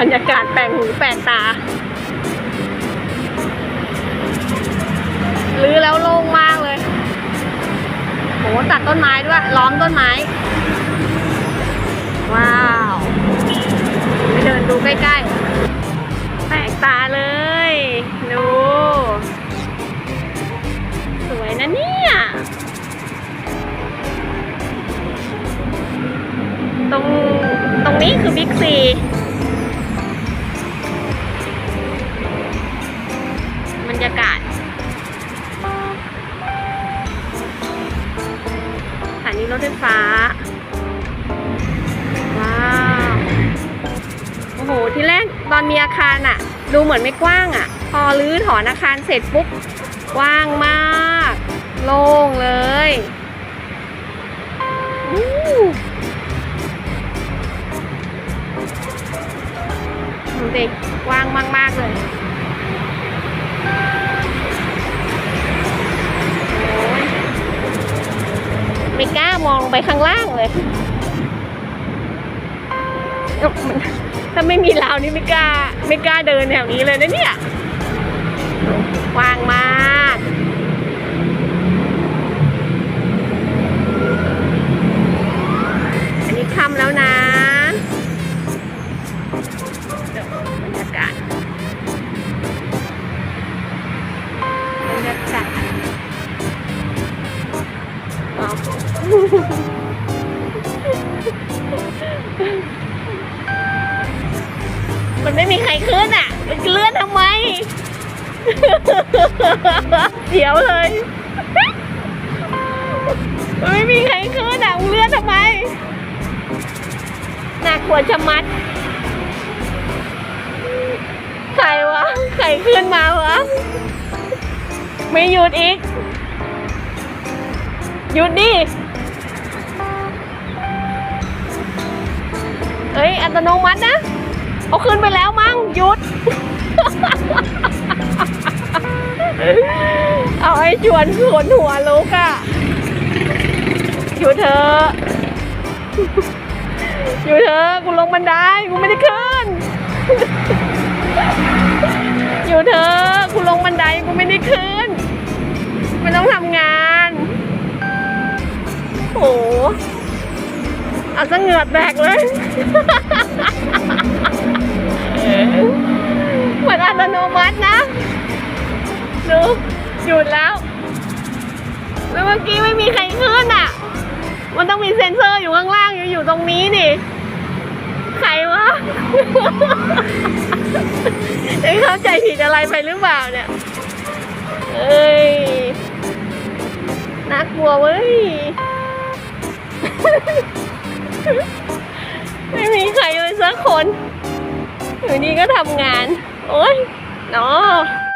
บรรยากาศแปลกหูแปลกตาลื้อแล้วโล่งมากเลยโหตัดต้นไม้ด้วยล้อมต้นไม้ ว้าว ไปเดินดูใกล้ๆ แปลกตาเลย ดู สวยนะเนี่ย ตรง ตรงนี้คือบิ๊กซี ถไฟฟ้า ว้าว โอ้โห ที่แรกตอนมีอาคารอะดูเหมือนไม่กว้างอะพอรื้อถอนอาคารเสร็จปุ๊บกว้างมาก โล่งเลยอู้ดูสิกว้างมาก ๆ เลย ไม่กล้ามองไปข้างล่างเลยถ้าไม่มีราวนี่ไม่กล้า ไม่กล้าเดินแถวนี้เลยนะเนี่ย วางมา มันไม่มีใครขึ้นอะ มันเลื่อนทำไมเดี๋ยวเลย มันไม่มีใครขึ้นอะมึงเลื่อนทำไม น่ากลัวชะมัด ใครวะ ใครขึ้นมาวะ ไม่หยุดอีก หยุดดิ เอ้ย อัตโนมัตินะ เอาขึ้นไปแล้วมั้งหยุด เอาไอ้ชวนขนหัวลุกอะหยุดเถอะหยุดเถอะกูลงบันไดกูไม่ได้ขึ้นหยุดเถอะกูลงบันไดกูไม่ได้ขึ้นมันต้องทำงานโอ้ เอาซะเหงือดแบกเลยเหมือนอัตโนมัตินะดูหยุดแล้วแล้วเมื่อกี้ไม่มีใครขึ้นอะ มันต้องมีเซ็นเซอร์อยู่ข้างล่างอยู่อยู่ตรงนี้นี่ใครวะเอ้เข้าใจผิดอะไรไปหรือเปล่าเนี่ย เอ้ย น่ากลัวเว้ย ไม่มีใครเลยสักคน อยู่นี่ก็ทำงาน โอ๊ยเนาะ